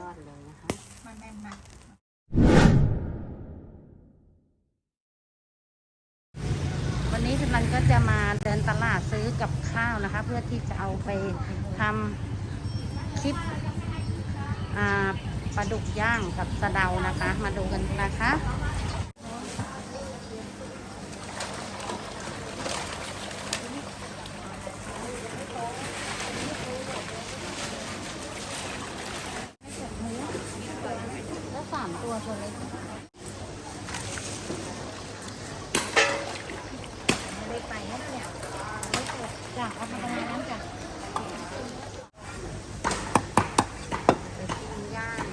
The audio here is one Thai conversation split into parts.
ยอดเลยนะคะ มันแน่นมากวันนี้กำลังก็จะมาเดินตลาดซื้อกับข้าวนะคะ เพื่อที่จะเอาไปทำคลิปปลาดุกย่างกับสะเดานะคะ มาดูกันนะคะ แล้วสาม ตัวตัวเล็กเล็กไปนะเนี่ยจ้ะเอาไปตรงนั้นจ้ะเดี๋ยวกินย่าง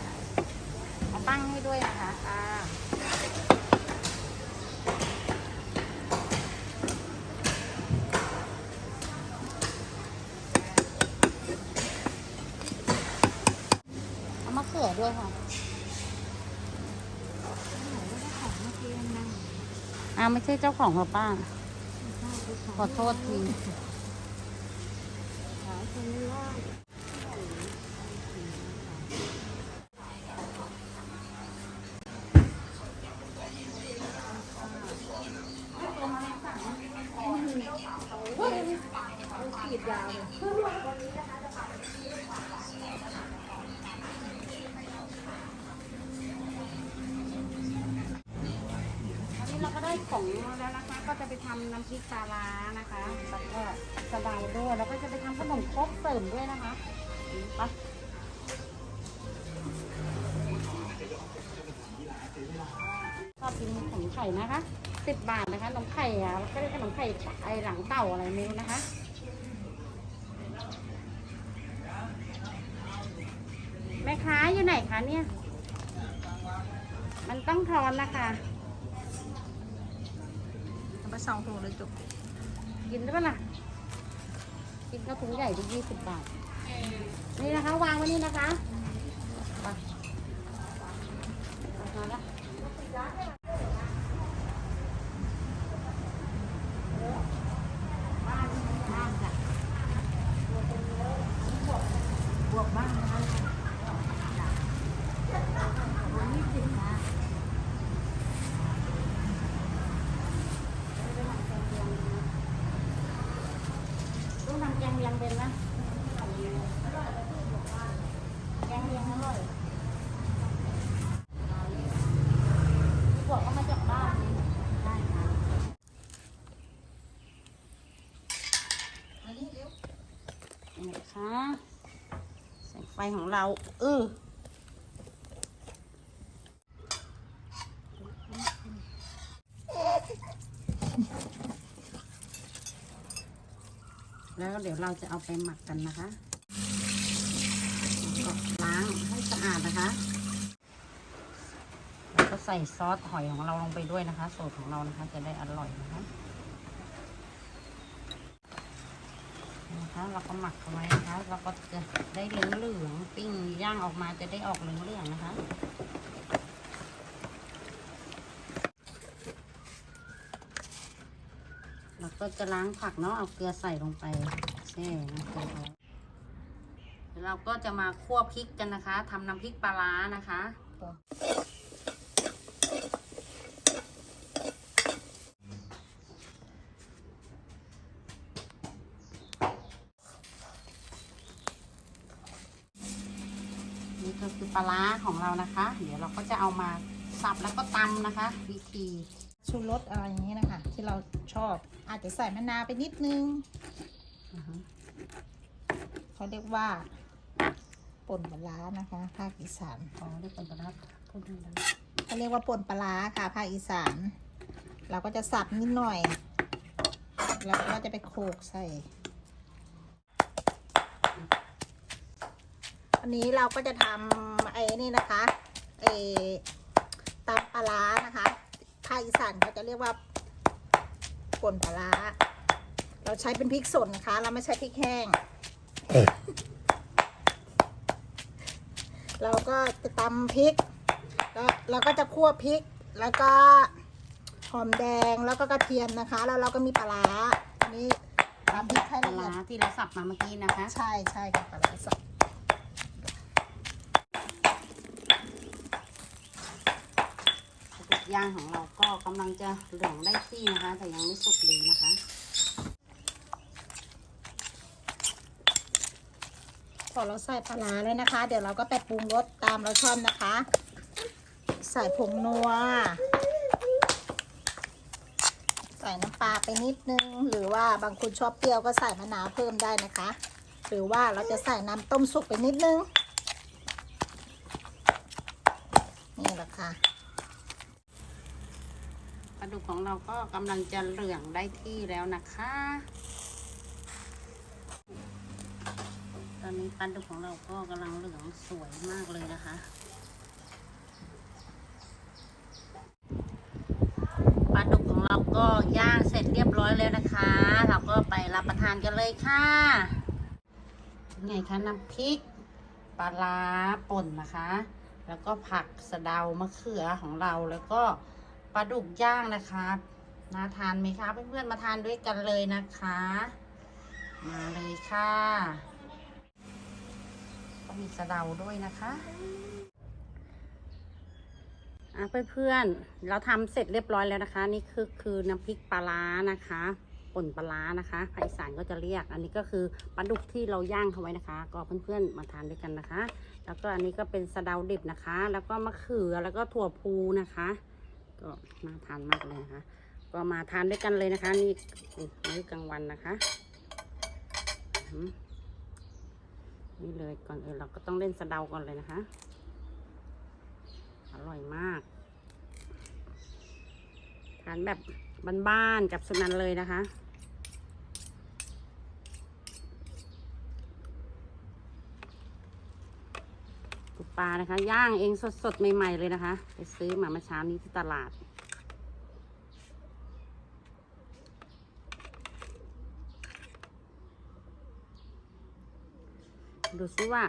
เอาตั้งให้ด้วยนะคะอ่าเอามะเขือด้วยค่ะ อ้าวไม่ใช่เจ้าของเหรอป้า ขอโทษทีขีดยาวเลย อันนี้เราก็ได้ขอ งแล้วนะคะ ก็จะไปทำน้ำพริกปลาร้านะคะแล้วก็สบาด้วยแล้วก็จะไปทำขนมครกเสริมด้วยนะคะไปชอบกินขนมไข่นะคะสิบบาทนะคะขนมไข่อะก็เรียกขนมไข่ไอหลังเต่าอะไรไม่รู้นะคะ แม่ค้าอยู่ไหนคะเนี่ย มันต้องทอนนะคะ เอาสองถุงเลยจุกกินได้ปะล่ะกินกระถุงใหญ่ที่ยี่สิบบาท นี่นะคะ วางไว้นี่นะคะไปมาละบ้านบ้านจ้ะบวกบ้านนะคะยี่สิบนะต้องทำแกงเลียงเป็นนะแกงเลียงอร่อยบวกก็มาจากบ้านได้ค่ะ นะคะแสงไฟของเรา เออแล้วเดี๋ยวเราจะเอาไปหมักกันนะคะก็ล้างให้สะอาดนะคะ แล้วก็ใส่ซอสหอยของเราลงไปด้วยนะคะ สูตรของเรานะคะ จะได้อร่อยนะคะ นะคะเราก็หมักเอาไว้นะคะเราก็จะได้เหลืองเหลืองๆปิ้งย่างออกมาจะได้ออกเหลืองเหลืองๆนะคะเราก็จะล้างผักเนาะเอาเกลือใส่ลงไปแช่น้ำเกลือเอาเดี๋ยวเราก็จะมาคั่วพริกกันนะคะทำน้ำพริกปลาร้านะคะ นี่ก็ คือปลาร้าของเรานะคะ เดี๋ยวเราก็จะเอามาสับแล้วก็ตำนะคะ วิธีชูรสอะไรอย่างนี้นะคะ ที่เราชอบอาจจะใส่มะนาวไปนิดนึงอือฮึเขาเรียกว่าป่นปลาร้านะคะภาคอีสานอ๋อได้ผลปลาร้าพูดดังเขาเรียกว่าป่นปลาร้าค่ะภาคอีสาน เราก็จะสับนิดหน่อย แล้วก็จะไปโขลกใส่ อันนี้เราก็จะทำไอ้นี่นะคะไอ้ตำปลาร้านะคะภาคอีสานเขาจะเรียกว่าป่นปลาร้าเราใช้เป็นพริกสดนะคะ เราไม่ใช้พริกแห้ง เราก็จะตำพริก แล้วเราก็จะคั่วพริก แล้วก็หอมแดงแล้วก็กระเทียมนะคะ แล้วเราก็มีปลาร้าอันนี้ตำพริกให้ปลาละเอีร้ายดที่เราสับมาเมื่อกี้นะคะ ใช่ใช่ค่ะปลาร้าสับ ย่างของเราก็กำลังจะเหลืองได้ที่นะคะ แต่ยังไม่สุกดีนะคะ พอเราใส่ปลาร้าแล้วนะคะ เดี๋ยวเราก็ไปปรุงรสตามเราชอบนะคะ ใส่ผงนัว ใส่น้ำปลาไปนิดนึง หรือว่าบางคนชอบเปรี้ยวก็ใส่มะนาวเพิ่มได้นะคะ หรือว่าเราจะใส่น้ำต้มสุกไปนิดนึง นี่แหละค่ะ ปลาดุกของเราก็กำลังจะเหลืองได้ที่แล้วนะคะ ตอนนี้ปลาดุกของเราก็กำลังเหลืองสวยมากเลยนะคะ ปลาดุกของเราก็ย่างเสร็จเรียบร้อยแล้วนะคะ เราก็ไปรับประทานกันเลยค่ะไงคะน้ำพริกปลาร้าป่นนะคะ แล้วก็ผักสะเดามะเขือของเราแล้วก็ ลาดุกย่างนะคะน่าทานไหมคะเพื่อนๆมาทานด้วยกันเลยนะคะ มาเลยค่ะก็มีสะเดาด้วยนะคะอะเพื่อนๆเราทำเสร็จเรียบร้อยแล้วนะคะ นี่คือคือน้ำพริกปลาร้านะคะป่นปลาร้านะคะภาคอีสานก็จะเรียก อันนี้ก็คือปลาดุกที่เราย่างเขาไว้นะคะ ก็เพื่อนๆมาทานด้วยกันนะคะ แล้วก็อันนี้ก็เป็นสะเดาดิบนะคะ แล้วก็มะเขือแล้วก็ถั่วพูนะคะ ก็น่าทานมากเลยนะคะ ก็มาทานด้วยกันเลยนะคะ นี่มื้อกลางวันนะคะนี่เลยก่อนเออเราก็ต้องเล่นสะเดาก่อนเลยนะคะ อร่อยมาก ทานแบบบ้านๆกับสุนันเลยนะคะ ปูปลานะคะ ย่างเองสดๆ ใหม่ๆ เลยนะคะ ไปซื้อมาเมื่อเช้านี้ที่ตลาด ดูซิว่า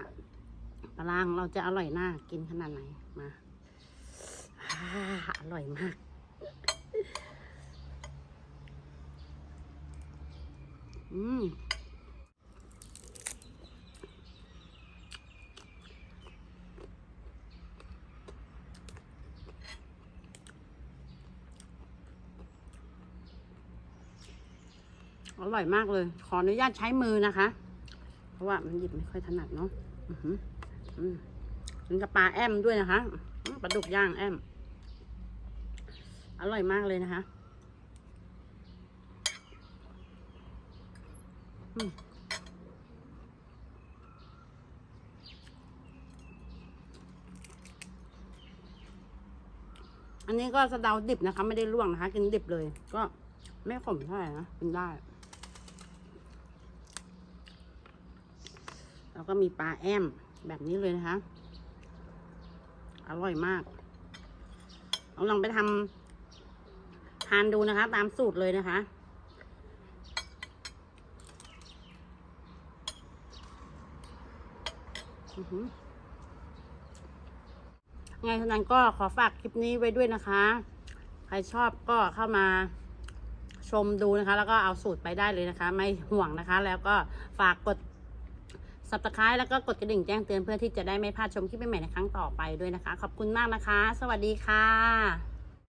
ปลาร้าของเราจะอร่อยน่ากินขนาดไหน มาอ่าอร่อยมาก อืม อร่อยมากเลย ขออนุญาตใช้มือนะคะ เพราะว่ามันหยิบไม่ค่อยถนัดเนาะอืมกินกับปลาแอมด้วยนะคะปลาดุกย่างแอม อร่อยมากเลยนะคะอันนี้ก็สะเดาดิบนะคะ ไม่ได้ลวกนะคะ กินดิบเลย ก็ไม่ขมเท่าไหร่นะกินได้ แล้ว ก็มีปลาแอมแบบนี้เลยนะคะ อร่อยมากเอาลองไปทำทานดูนะคะ ตามสูตรเลยนะคะไงเท่านั้นก็ขอฝากคลิปนี้ไว้ด้วยนะคะ ใครชอบก็เข้ามาชมดูนะคะ แล้วก็เอาสูตรไปได้เลยนะคะ ไม่ห่วงนะคะ แล้วก็ฝากกด สับตะไคร้แล้วก็กดกระดิ่งแจ้งเตือนเพื่อที่จะได้ไม่พลาดชมคลิปใหม่ในครั้งต่อไปด้วยนะคะ ขอบคุณมากนะคะ สวัสดีค่ะ